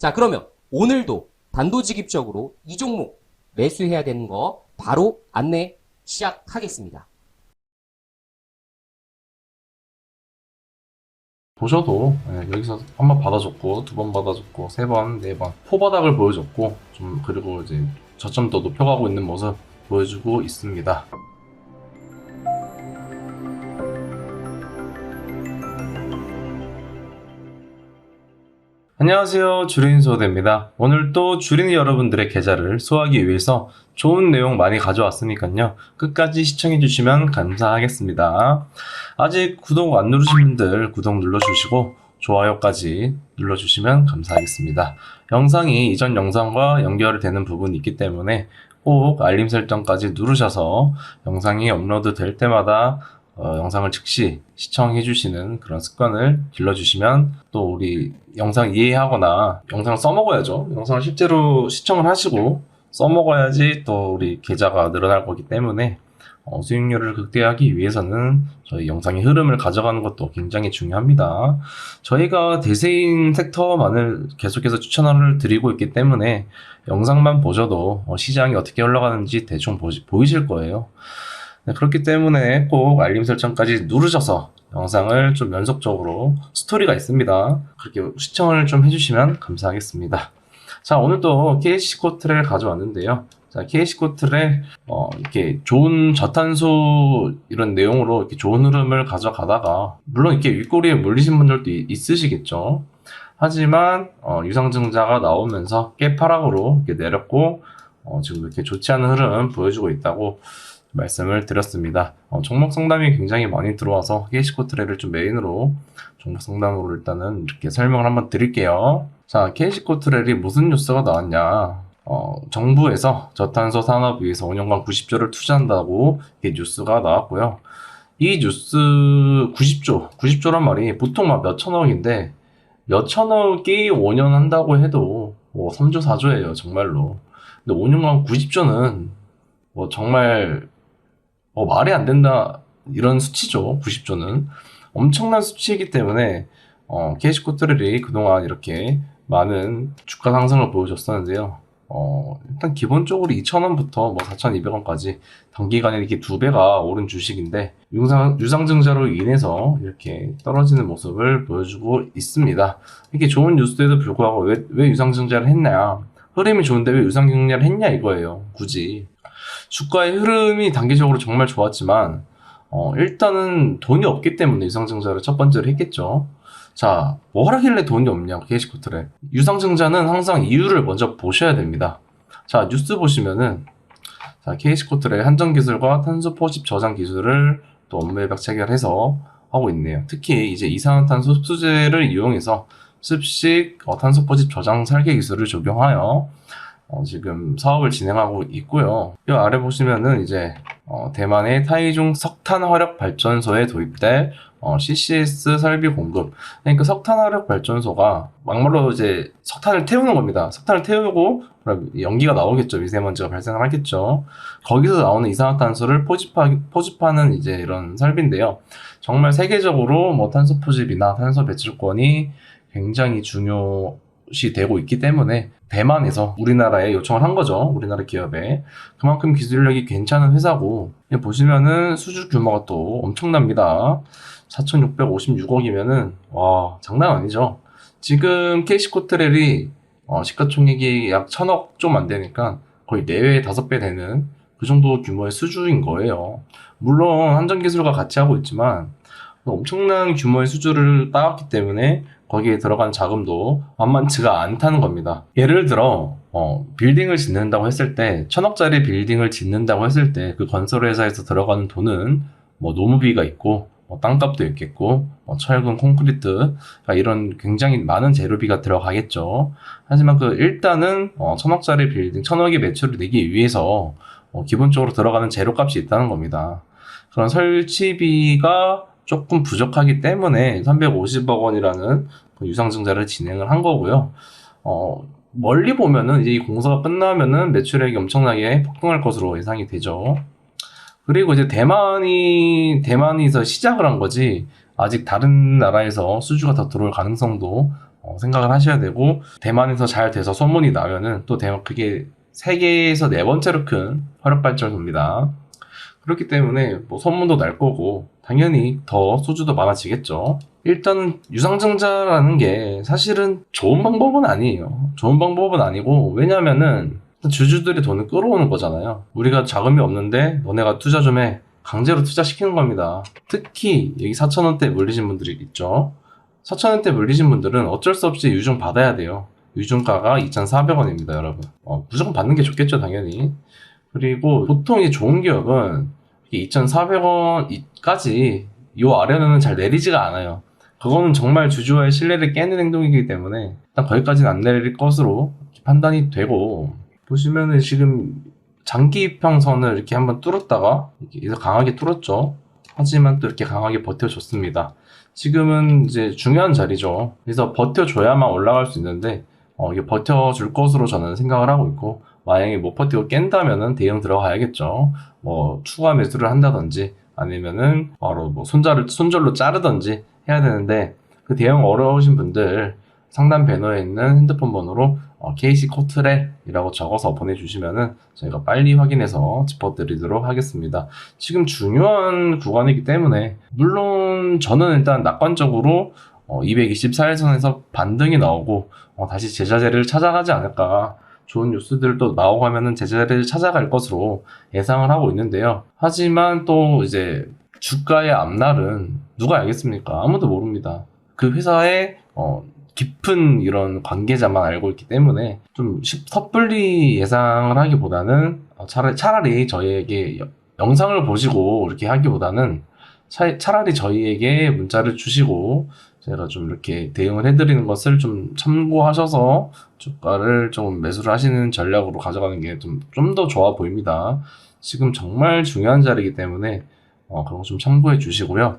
자 그러면 오늘도 단도직입적으로 이 종목 매수해야 되는 거 바로 안내 시작하겠습니다. 보셔도 예, 여기서 한 번 받아줬고 두 번 받아줬고 세 번, 네 번 포바닥을 보여줬고 좀 그리고 이제 저점도 높여가고 있는 모습 보여주고 있습니다. 안녕하세요. 주린 소대입니다. 오늘 또 주린이 여러분들의 계좌를 소화하기 위해서 좋은 내용 많이 가져왔으니까요. 끝까지 시청해 주시면 감사하겠습니다. 아직 구독 안 누르신 분들 구독 눌러주시고 좋아요까지 눌러주시면 감사하겠습니다. 영상이 이전 영상과 연결되는 부분이 있기 때문에 꼭 알림 설정까지 누르셔서 영상이 업로드 될 때마다 어, 영상을 즉시 시청해 주시는 그런 습관을 길러 주시면 또 우리 영상 이해하거나 영상을 써먹어야죠. 영상을 실제로 시청을 하시고 써먹어야지 또 우리 계좌가 늘어날 거기 때문에 어, 수익률을 극대화하기 위해서는 저희 영상의 흐름을 가져가는 것도 굉장히 중요합니다. 저희가 대세인 섹터만을 계속해서 추천을 드리고 있기 때문에 영상만 보셔도 어, 시장이 어떻게 흘러가는지 대충 보이실 거예요. 네, 그렇기 때문에 꼭 알림 설정까지 누르셔서 영상을 좀 연속적으로 스토리가 있습니다. 그렇게 시청을 좀 해주시면 감사하겠습니다. 자, 오늘도 KC 코트를 가져왔는데요. 자, KC 코트를 어, 이렇게 좋은 저탄소 이런 내용으로 이렇게 좋은 흐름을 가져가다가 물론 이렇게 윗꼬리에 물리신 분들도 이- 있으시겠죠. 하지만 어, 유상증자가 나오면서 깨파락으로 이렇게 내렸고 어, 지금 이렇게 좋지 않은 흐름 보여주고 있다고 말씀을 드렸습니다. 어, 종목 상담이 굉장히 많이 들어와서 KC코트레를 좀 메인으로 종목 상담으로 일단은 이렇게 설명을 한번 드릴게요. 자, KC코트레이 무슨 뉴스가 나왔냐? 어, 정부에서 저탄소 산업 위해서 5년간 90조를 투자한다고 이게 뉴스가 나왔고요. 이 뉴스 90조, 90조란 말이 보통 막 몇천억인데 몇천억이 5년 한다고 해도 뭐 3조, 4조예요, 정말로. 근데 5년간 90조는 뭐 정말 어, 말이 안 된다 이런 수치죠. 90조는 엄청난 수치이기 때문에 어, 캐시코트들이 그동안 이렇게 많은 주가 상승을 보여줬었는데요. 어, 일단 기본적으로 2,000원부터 뭐 4,200원까지 단기간에 이렇게 두 배가 오른 주식인데 유상, 유상증자로 인해서 이렇게 떨어지는 모습을 보여주고 있습니다. 이렇게 좋은 뉴스에도 불구하고 왜, 왜 유상증자를 했냐? 흐름이 좋은데 왜 유상증자를 했냐 이거예요. 굳이. 주가의 흐름이 단기적으로 정말 좋았지만 어, 일단은 돈이 없기 때문에 유상증자를 첫 번째로 했겠죠. 자, 뭐 하길래 돈이 없냐, 게시코트래. 유상증자는 항상 이유를 먼저 보셔야 됩니다. 자, 뉴스 보시면은, 자, 게시코트의 한정기술과 탄소 포집 저장 기술을 또 업무에 박 체결해서 하고 있네요. 특히 이제 이산화탄소 흡수제를 이용해서 습식 어, 탄소 포집 저장 설계 기술을 적용하여 어, 지금 사업을 진행하고 있고요. 이 아래 보시면은 이제 어, 대만의 타이중 석탄 화력 발전소에 도입될 어, CCS 설비 공급. 그러니까 석탄 화력 발전소가 막말로 이제 석탄을 태우는 겁니다. 석탄을 태우고 연기가 나오겠죠. 미세먼지가 발생을 하겠죠. 거기서 나오는 이산화탄소를 포집하, 포집하는 이제 이런 설비인데요. 정말 세계적으로 뭐 탄소 포집이나 탄소 배출권이 굉장히 중요 시 되고 있기 때문에 대만에서 우리나라에 요청을 한 거죠. 우리나라 기업에. 그만큼 기술력이 괜찮은 회사고, 보시면은 수주 규모가 또 엄청납니다. 4,656억이면은, 와, 장난 아니죠. 지금 캐시코트렐이 어, 시가총액이 약 1,000억 좀 안 되니까 거의 4배, 5배 되는 그 정도 규모의 수주인 거예요. 물론 한전기술과 같이 하고 있지만 엄청난 규모의 수주를 따왔기 때문에 거기에 들어간 자금도 만만치가 않다는 겁니다. 예를 들어, 어, 빌딩을 짓는다고 했을 때, 천억짜리 빌딩을 짓는다고 했을 때, 그 건설 회사에서 들어가는 돈은, 뭐, 노무비가 있고, 뭐, 땅값도 있겠고, 뭐, 철근, 콘크리트, 그러니까 이런 굉장히 많은 재료비가 들어가겠죠. 하지만 그, 일단은, 어, 천억짜리 빌딩, 천억의 매출을 내기 위해서, 어, 기본적으로 들어가는 재료값이 있다는 겁니다. 그런 설치비가 조금 부족하기 때문에 350억 원이라는 그 유상증자를 진행을 한 거고요. 어, 멀리 보면은 이제 이 공사가 끝나면은 매출액이 엄청나게 폭등할 것으로 예상이 되죠. 그리고 이제 대만이, 대만에서 시작을 한 거지, 아직 다른 나라에서 수주가 더 들어올 가능성도 어, 생각을 하셔야 되고, 대만에서 잘 돼서 소문이 나면은 또 대만, 그게 세계에서 네 번째로 큰 화력 발전소입니다. 그렇기 때문에 뭐 소문도 날 거고 당연히 더 소주도 많아지겠죠. 일단은 유상증자라는 게 사실은 좋은 방법은 아니에요. 좋은 방법은 아니고 왜냐면은 주주들이 돈을 끌어오는 거잖아요. 우리가 자금이 없는데 너네가 투자 좀 해. 강제로 투자시키는 겁니다. 특히 여기 4천원대 물리신 분들이 있죠. 4천원대 물리신 분들은 어쩔 수 없이 유증 받아야 돼요. 유증가가 2,400원입니다, 여러분. 어, 무조건 받는 게 좋겠죠, 당연히. 그리고 보통 이 좋은 기업은 2,400원까지 요 아래로는 잘 내리지가 않아요. 그거는 정말 주주와의 신뢰를 깨는 행동이기 때문에 일단 거기까지는 안 내릴 것으로 판단이 되고 보시면은 지금 장기 이평선을 이렇게 한번 뚫었다가 이렇게 강하게 뚫었죠. 하지만 또 이렇게 강하게 버텨줬습니다. 지금은 이제 중요한 자리죠. 그래서 버텨줘야만 올라갈 수 있는데 어, 이게 버텨줄 것으로 저는 생각을 하고 있고 만약에 못 버티고 깬다면은 대응 들어가야겠죠. 뭐 추가 매수를 한다든지 아니면은 바로 뭐 손절을 손절로 자르든지 해야 되는데 그 대응 어려우신 분들 상단 배너에 있는 핸드폰 번호로 어, KC 코트렐이라고 적어서 보내주시면은 저희가 빨리 확인해서 짚어드리도록 하겠습니다. 지금 중요한 구간이기 때문에 물론 저는 일단 낙관적으로 224일선에서 반등이 나오고 어, 다시 제자리를 찾아가지 않을까 좋은 뉴스들도 나오고 하면은 제자리를 찾아갈 것으로 예상을 하고 있는데요. 하지만 또 이제 주가의 앞날은 누가 알겠습니까? 아무도 모릅니다. 그 회사의 어, 깊은 이런 관계자만 알고 있기 때문에 좀 쉽- 섣불리 예상을 하기보다는 어, 차라리, 차라리 저희에게 여- 영상을 보시고 이렇게 하기보다는 차, 차라리 저희에게 문자를 주시고 제가 좀 이렇게 대응을 해드리는 것을 좀 참고하셔서 주가를 좀 매수를 하시는 전략으로 가져가는 게 좀 좀 더 좋아 보입니다. 지금 정말 중요한 자리이기 때문에 어, 그런 거 좀 참고해 주시고요.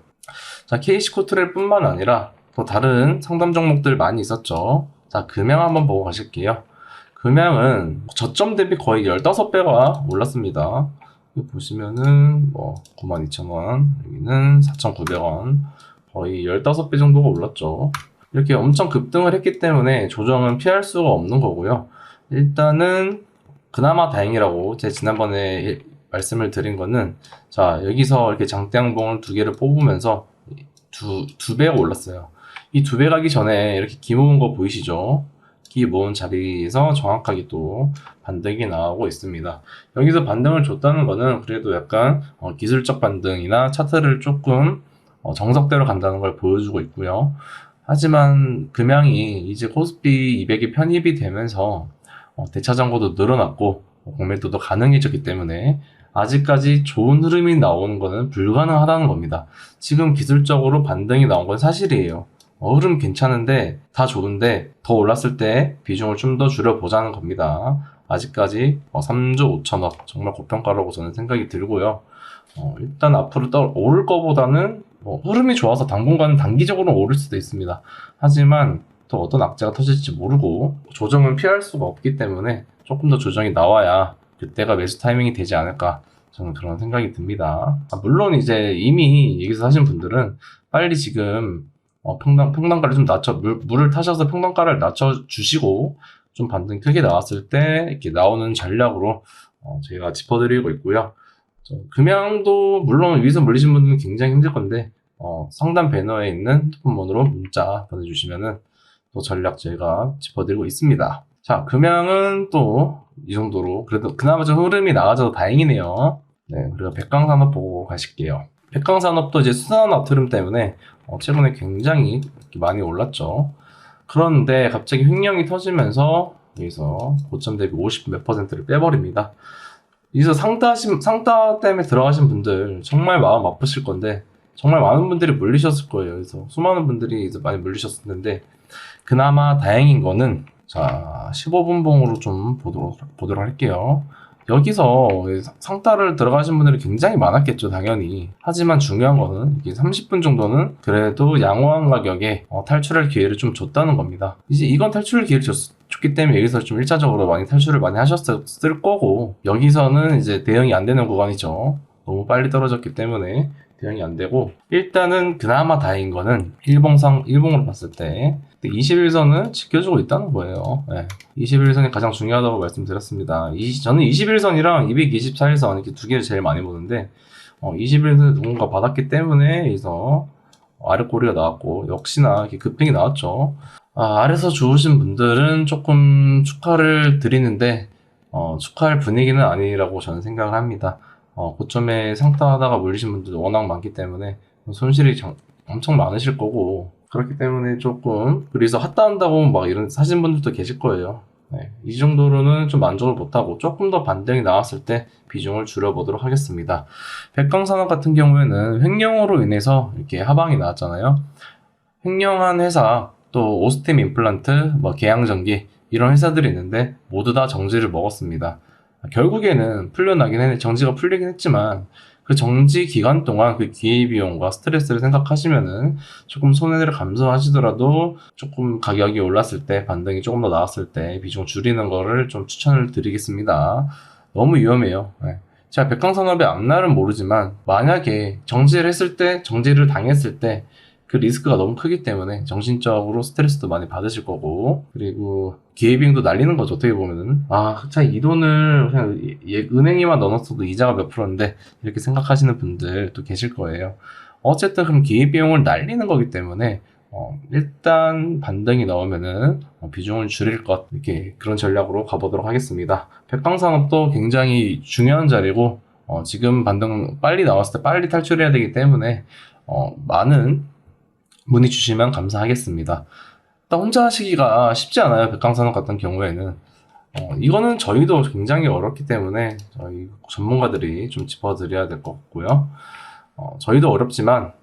자, KC 코트렐 뿐만 아니라 또 다른 상담 종목들 많이 있었죠. 자, 금양 한번 보고 가실게요. 금양은 저점 대비 거의 15배가 올랐습니다. 보시면은 뭐 92,000원, 여기는 4,900원, 거의 15배 정도가 올랐죠. 이렇게 엄청 급등을 했기 때문에 조정은 피할 수가 없는 거고요. 일단은 그나마 다행이라고 제 지난번에 말씀을 드린 거는 자 여기서 이렇게 장대양봉을 두 개를 뽑으면서 두, 두 배가 올랐어요. 이 두 배 가기 전에 이렇게 기 모은 거 보이시죠? 기 모은 자리에서 정확하게 또 반등이 나오고 있습니다. 여기서 반등을 줬다는 거는 그래도 약간 어, 기술적 반등이나 차트를 조금 어, 정석대로 간다는 걸 보여주고 있고요. 하지만 금양이 이제 코스피 200이 편입이 되면서 어, 대차 정보도 늘어났고 어, 공매도도 가능해졌기 때문에 아직까지 좋은 흐름이 나오는 것은 불가능하다는 겁니다. 지금 기술적으로 반등이 나온 건 사실이에요. 어, 흐름 괜찮은데 다 좋은데 더 올랐을 때 비중을 좀 더 줄여보자는 겁니다. 아직까지 어, 3조 5천억 정말 고평가라고 저는 생각이 들고요. 어, 일단 앞으로 떠 오를 거보다는 뭐 흐름이 좋아서 당분간은 단기적으로 오를 수도 있습니다. 하지만 또 어떤 악재가 터질지 모르고 조정은 피할 수가 없기 때문에 조금 더 조정이 나와야 그때가 매수 타이밍이 되지 않을까 저는 그런 생각이 듭니다. 아, 물론 이제 이미 여기서 하신 분들은 빨리 지금 어, 평당, 평당가를 좀 낮춰, 물, 물을 타셔서 평당가를 낮춰 주시고, 좀 반등 크게 나왔을 때, 이렇게 나오는 전략으로, 어, 저희가 짚어드리고 있고요. 저, 금양도, 물론 위에서 물리신 분들은 굉장히 힘들 건데, 어, 상단 배너에 있는 핸드폰 번호로 문자 보내주시면은, 또 전략 저희가 짚어드리고 있습니다. 자, 금양은 또, 이 정도로, 그래도 그나마 좀 흐름이 나아져서 다행이네요. 네, 우리가 백강산업 보고 가실게요. 백강산업도 이제 수산업 흐름 때문에 어, 최근에 굉장히 많이 올랐죠. 그런데 갑자기 횡령이 터지면서 여기서 고점 대비 50 몇 퍼센트를 빼버립니다. 여기서 상따하신, 상따 때문에 들어가신 분들 정말 마음 아프실 건데 정말 많은 분들이 물리셨을 거예요. 그래서 수많은 분들이 이제 많이 물리셨을 텐데 그나마 다행인 거는 자 15분 봉으로 좀 보도록, 보도록 할게요. 여기서 상따를 들어가신 분들이 굉장히 많았겠죠, 당연히. 하지만 중요한 거는 이게 30분 정도는 그래도 양호한 가격에 어, 탈출할 기회를 좀 줬다는 겁니다. 이제 이건 탈출 기회를 줬, 줬기 때문에 여기서 좀 1차적으로 많이 탈출을 많이 하셨을 거고 여기서는 이제 대응이 안 되는 구간이죠. 너무 빨리 떨어졌기 때문에 대응이 안 되고 일단은 그나마 다행인 거는 일봉상 일봉으로 봤을 때 21선은 지켜주고 있다는 거예요. 네. 21선이 가장 중요하다고 말씀드렸습니다. 이- 저는 21선이랑 224일선 이렇게 두 개를 제일 많이 보는데 어, 21선을 누군가 받았기 때문에 여기서 아랫꼬리가 나왔고 역시나 이렇게 급등이 나왔죠. 아, 아래서 주우신 분들은 조금 축하를 드리는데 어, 축하할 분위기는 아니라고 저는 생각을 합니다. 어, 고점에 상따하다가 물리신 분들도 워낙 많기 때문에 손실이 정- 엄청 많으실 거고 그렇기 때문에 조금 그래서 핫다 한다고 막 이런 사신 분들도 계실 거예요. 네, 이 정도로는 좀 만족을 못하고 조금 더 반등이 나왔을 때 비중을 줄여보도록 하겠습니다. 백강산업 같은 경우에는 횡령으로 인해서 이렇게 하방이 나왔잖아요. 횡령한 회사 또 오스템 임플란트, 뭐 계양전기 이런 회사들이 있는데 모두 다 정지를 먹었습니다. 결국에는 풀려나긴 했, 정지가 풀리긴 했지만 그 정지 기간 동안 그 기회 비용과 스트레스를 생각하시면은 조금 손해를 감수하시더라도 조금 가격이 올랐을 때 반등이 조금 더 나왔을 때 비중 줄이는 거를 좀 추천을 드리겠습니다. 너무 위험해요. 네. 제가 백강산업의 앞날은 모르지만 만약에 정지를 했을 때 정지를 당했을 때 그 리스크가 너무 크기 때문에 정신적으로 스트레스도 많이 받으실 거고 그리고 기회비용도 날리는 거죠 어떻게 보면은. 아참이 돈을 그냥 예- 은행에만 넣어놨어도 이자가 몇 프로인데 이렇게 생각하시는 분들도 계실 거예요. 어쨌든 그럼 기회비용을 날리는 거기 때문에 어, 일단 반등이 나오면은 어, 비중을 줄일 것 이렇게 그런 전략으로 가보도록 하겠습니다. 백강산업도 굉장히 중요한 자리고 어, 지금 반등 빨리 나왔을 때 빨리 탈출해야 되기 때문에 어, 많은 문의 주시면 감사하겠습니다. 일단 혼자 하시기가 쉽지 않아요. 백강산업 같은 경우에는. 어, 이거는 저희도 굉장히 어렵기 때문에 저희 전문가들이 좀 짚어드려야 될 것 같고요. 어, 저희도 어렵지만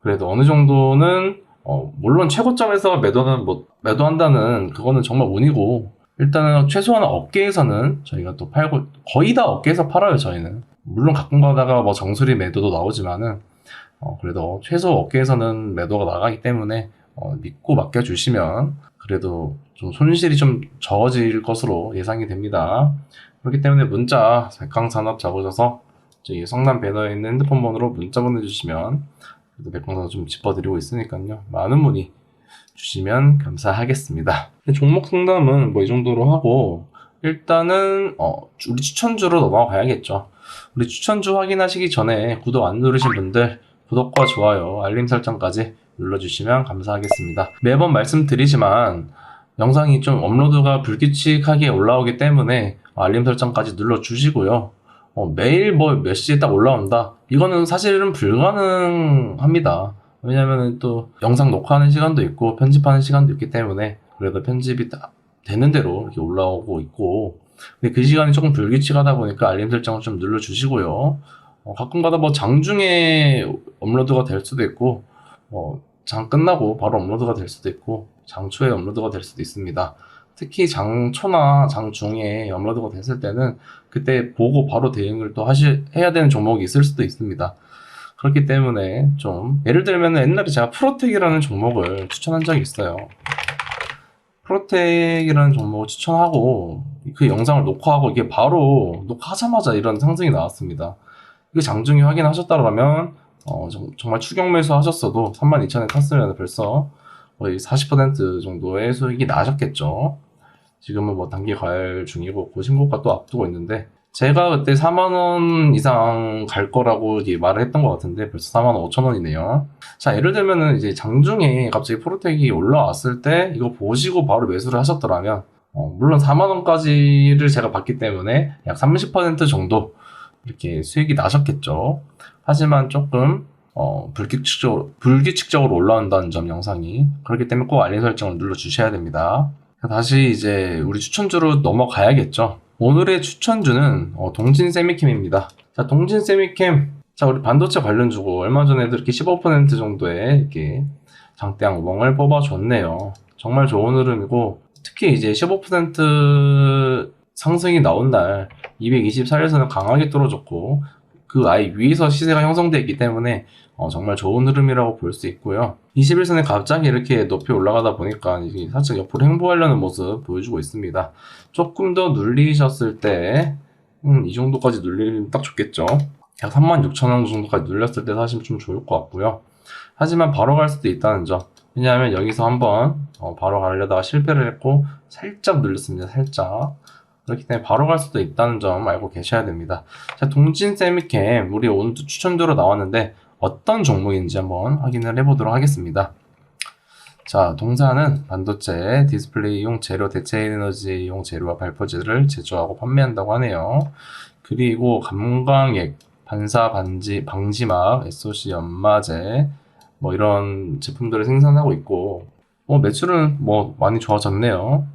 그래도 어느 정도는 어, 물론 최고점에서 매도는 뭐 매도한다는 그거는 정말 운이고 일단은 최소한 업계에서는 저희가 또 팔고 거의 다 업계에서 팔아요 저희는 물론 가끔 가다가 뭐 정수리 매도도 나오지만은 어, 그래도 최소 업계에서는 매도가 나가기 때문에 어, 믿고 맡겨주시면 그래도 좀 손실이 좀 적어질 것으로 예상이 됩니다. 그렇기 때문에 문자 백강산업 잡으셔서 저희 성남 배너에 있는 핸드폰 번호로 문자 보내주시면 그래도 백강산업 좀 짚어드리고 있으니까요. 많은 문의 주시면 감사하겠습니다. 종목 상담은 뭐 이 정도로 하고 일단은 어, 우리 추천주로 넘어가야겠죠. 우리 추천주 확인하시기 전에 구독 안 누르신 분들 구독과 좋아요, 알림 설정까지 눌러주시면 감사하겠습니다. 매번 말씀드리지만 영상이 좀 업로드가 불규칙하게 올라오기 때문에 알림 설정까지 눌러주시고요. 어, 매일 뭐 몇 시에 딱 올라온다? 이거는 사실은 불가능합니다. 왜냐면은 또 영상 녹화하는 시간도 있고 편집하는 시간도 있기 때문에 그래도 편집이 딱 되는 대로 이렇게 올라오고 있고 근데 그 시간이 조금 불규칙하다 보니까 알림 설정을 좀 눌러주시고요. 어, 가끔가다 뭐 장중에 업로드가 될 수도 있고 뭐장 끝나고 바로 업로드가 될 수도 있고 장초에 업로드가 될 수도 있습니다. 특히 장초나 장중에 업로드가 됐을 때는 그때 보고 바로 대응을 또 하시 해야 되는 종목이 있을 수도 있습니다. 그렇기 때문에 좀 예를 들면 옛날에 제가 프로텍이라는 종목을 추천한 적이 있어요. 프로텍이라는 종목을 추천하고 그 영상을 녹화하고 이게 바로 녹화하자마자 이런 상승이 나왔습니다. 이거 장중에 확인하셨다면 어, 정, 말 추격 매수 하셨어도 32,000에 탔으면 벌써 거의 40% 정도의 수익이 나셨겠죠. 지금은 뭐 단기 과열 중이고 그 신고가 또 앞두고 있는데 제가 그때 4만원 이상 갈 거라고 말을 했던 것 같은데 벌써 4만 5천 원이네요. 자, 예를 들면은 이제 장중에 갑자기 프로텍이 올라왔을 때 이거 보시고 바로 매수를 하셨더라면 어, 물론 4만원까지를 제가 봤기 때문에 약 30% 정도 이렇게 수익이 나셨겠죠. 하지만 조금 어, 불규칙적으로, 불규칙적으로 올라온다는 점 영상이 그렇기 때문에 꼭 알림 설정을 눌러 주셔야 됩니다. 다시 이제 우리 추천주로 넘어가야겠죠. 오늘의 추천주는 어, 동진 세미캠입니다. 자, 동진 세미캠. 자, 우리 반도체 관련주고 얼마 전에도 이렇게 15% 정도의 이렇게 장대양 우봉을 뽑아줬네요. 정말 좋은 흐름이고 특히 이제 15% 상승이 나온 날 224일선을 강하게 뚫어줬고 그 아예 위에서 시세가 형성되어 있기 때문에 어, 정말 좋은 흐름이라고 볼 수 있고요. 21선에 갑자기 이렇게 높이 올라가다 보니까 살짝 옆으로 행보하려는 모습 보여주고 있습니다. 조금 더 눌리셨을 때, 음, 이 정도까지 눌리면 딱 좋겠죠. 약 36,000원 정도까지 눌렸을 때 사실 좀 좋을 것 같고요. 하지만 바로 갈 수도 있다는 점. 왜냐하면 여기서 한번 어, 바로 가려다가 실패를 했고 살짝 눌렸습니다. 살짝. 그렇기 때문에 바로 갈 수도 있다는 점 알고 계셔야 됩니다. 자, 동진 세미캠 우리 오늘도 추천도로 나왔는데 어떤 종목인지 한번 확인을 해보도록 하겠습니다. 자, 동사는 반도체, 디스플레이용 재료, 대체 에너지용 재료와 발포제를 제조하고 판매한다고 하네요. 그리고 감광액, 반사 반지, 방지막, SOC 연마제, 뭐 이런 제품들을 생산하고 있고, 뭐 매출은 뭐 많이 좋아졌네요.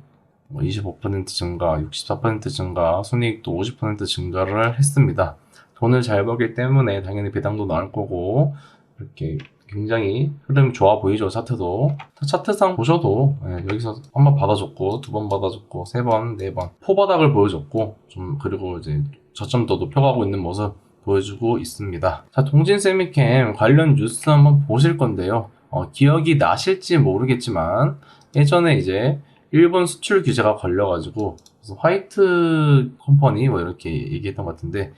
뭐25% 증가, 64% 증가, 순이익도 50% 증가를 했습니다. 돈을 잘 벌기 때문에 당연히 배당도 나올 거고 이렇게 굉장히 흐름이 좋아 보이죠 차트도 차트상 보셔도 예, 여기서 한 번 받아줬고 두 번 받아줬고 세 번, 네 번 포바닥을 보여줬고 좀 그리고 이제 저점도 높여가고 있는 모습 보여주고 있습니다. 자, 동진 세미캠 관련 뉴스 한번 보실 건데요. 어, 기억이 나실지 모르겠지만 예전에 이제 일본 수출 규제가 걸려가지고 무슨 화이트 컴퍼니 뭐 이렇게 얘기했던 것 같은데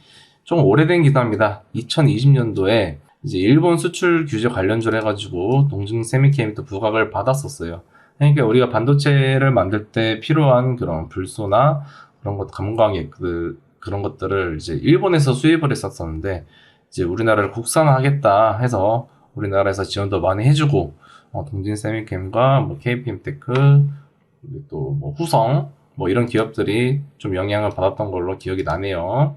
좀 오래된 기사입니다. 2020년도에 이제 일본 수출 규제 관련주로 해가지고 동진 세미캠이 또 부각을 받았었어요. 그러니까 우리가 반도체를 만들 때 필요한 그런 불소나 그런 것 감광액 그 그런 것들을 이제 일본에서 수입을 했었었는데 이제 우리나라를 국산화하겠다 해서 우리나라에서 지원도 많이 해주고 어, 동진 세미캠과 뭐 KPM테크 또 뭐 후성 뭐 이런 기업들이 좀 영향을 받았던 걸로 기억이 나네요.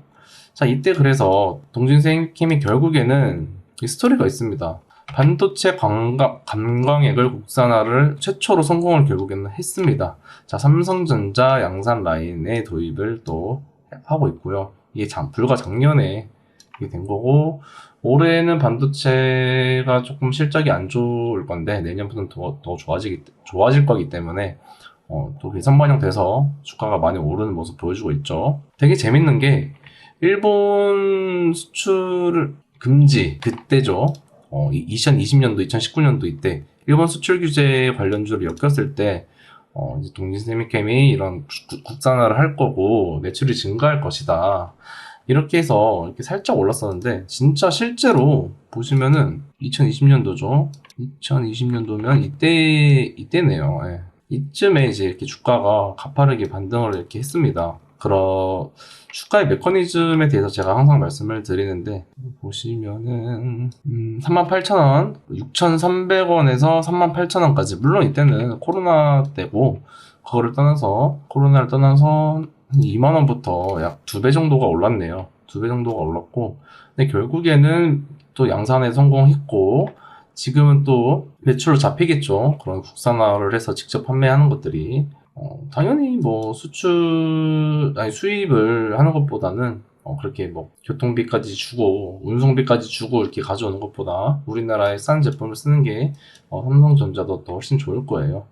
자 이때 그래서 동진 세미캠이 결국에는 이 스토리가 있습니다. 반도체 관광, 감광액을 국산화를 최초로 성공을 결국에는 했습니다. 자, 삼성전자 양산 라인의 도입을 또 하고 있고요. 이게 장, 불과 작년에 이게 된 거고, 올해는 반도체가 조금 실적이 안 좋을 건데, 내년부터는 더, 더 좋아지기, 좋아질 거기 때문에, 어, 또 개선 반영돼서 주가가 많이 오르는 모습 보여주고 있죠. 되게 재밌는 게, 일본 수출 금지, 그때죠. 어, 2020년도, 2019년도 이때 일본 수출 규제 관련주를 엮였을 때 어, 이제 동진세미캠이 이런 국- 국산화를 할 거고 매출이 증가할 것이다. 이렇게 해서 이렇게 살짝 올랐었는데 진짜 실제로 보시면은 2020년도죠. 2020년도면 이때 이때네요. 예. 이쯤에 이제 이렇게 주가가 가파르게 반등을 이렇게 했습니다. 그런 주가의 메커니즘에 대해서 제가 항상 말씀을 드리는데 보시면은 음, 38,000원, 6,300원에서 38,000원까지 물론 이때는 코로나 때고 그거를 떠나서 코로나를 떠나서 2만 원부터 약 두 배 정도가 올랐네요. 두 배 정도가 올랐고 근데 결국에는 또 양산에 성공했고 지금은 또 매출로 잡히겠죠. 그런 국산화를 해서 직접 판매하는 것들이 어, 당연히 뭐 수출 아니 수입을 하는 것보다는 어, 그렇게 뭐 교통비까지 주고 운송비까지 주고 이렇게 가져오는 것보다 우리나라의 싼 제품을 쓰는 게 어, 삼성전자도 더 훨씬 좋을 거예요.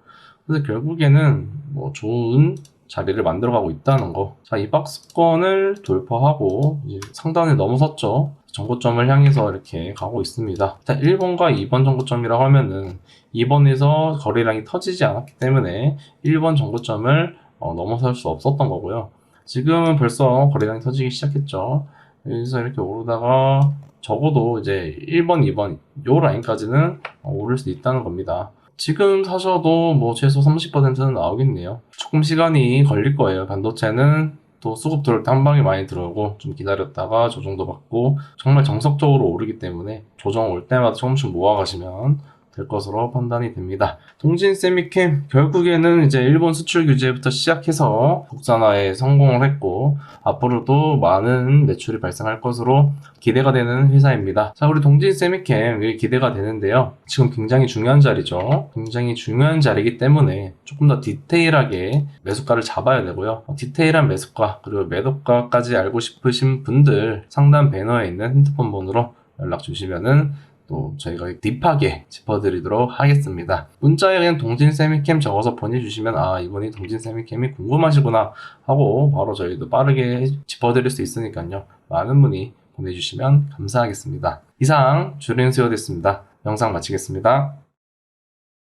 그래서 결국에는 뭐 좋은 자리를 만들어가고 있다는 거. 자, 이 박스권을 돌파하고 상단에 넘어섰죠. 정고점을 향해서 이렇게 가고 있습니다. 자, 1번과 2번 정고점이라고 하면은 2번에서 거래량이 터지지 않았기 때문에 1번 정고점을 어, 넘어설 수 없었던 거고요. 지금은 벌써 거래량이 터지기 시작했죠. 여기서 이렇게 오르다가 적어도 이제 1번, 2번 요 라인까지는 어, 오를 수 있다는 겁니다. 지금 사셔도 뭐 최소 30%는 나오겠네요. 조금 시간이 걸릴 거예요. 반도체는 또 수급 들어올 때 한 방에 많이 들어오고 좀 기다렸다가 조정도 받고 정말 정석적으로 오르기 때문에 조정 올 때마다 조금씩 모아가시면 될 것으로 판단이 됩니다. 동진 세미캠 결국에는 이제 일본 수출 규제부터 시작해서 국산화에 성공을 했고 앞으로도 많은 매출이 발생할 것으로 기대가 되는 회사입니다. 자, 우리 동진 세미캠 왜 기대가 되는데요. 지금 굉장히 중요한 자리죠. 굉장히 중요한 자리이기 때문에 조금 더 디테일하게 매수가를 잡아야 되고요. 어, 디테일한 매수가 그리고 매도가까지 알고 싶으신 분들 상단 배너에 있는 핸드폰 번호로 연락 주시면은 또 저희가 딥하게 짚어드리도록 하겠습니다. 문자에 그냥 동진 세미캠 적어서 보내주시면 아 이분이 동진 세미캠이 궁금하시구나 하고 바로 저희도 빠르게 짚어드릴 수 있으니까요. 많은 분이 보내주시면 감사하겠습니다. 이상 주린 수요됐습니다. 영상 마치겠습니다.